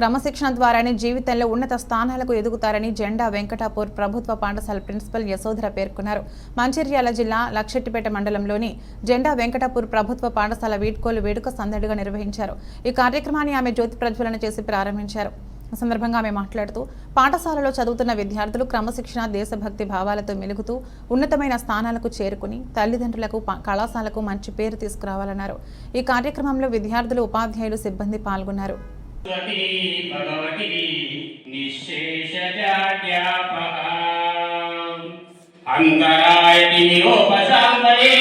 క్రమశిక్షణ ద్వారానే జీవితంలో ఉన్నత స్థానాలకు ఎదుగుతారని జెండా వెంకటాపూర్ ప్రభుత్వ పాఠశాల ప్రిన్సిపల్ యశోధర పేర్కొన్నారు. మంచిర్యాల జిల్లా లక్షెట్టిపేట మండలంలోని జెండా వెంకటాపూర్ ప్రభుత్వ పాఠశాల వీడ్కోలు వేడుక సందడిగా నిర్వహించారు. ఈ కార్యక్రమాన్ని ఆమె జ్యోతి ప్రజ్వలన చేసి ప్రారంభించారు. సందర్భంగా ఆమె మాట్లాడుతూ పాఠశాలలో చదువుతున్న విద్యార్థులు క్రమశిక్షణ దేశభక్తి భావాలతో మెలుగుతూ ఉన్నతమైన స్థానాలకు చేరుకుని తల్లిదండ్రులకు కళాశాలకు మంచి పేరు తీసుకురావాలన్నారు. ఈ కార్యక్రమంలో విద్యార్థులు ఉపాధ్యాయులు సిబ్బంది పాల్గొన్నారు. స్వతి భగవతి నిశ్శేషజాడ్యాపహ అంతరాయతి నిరోపశాంతయే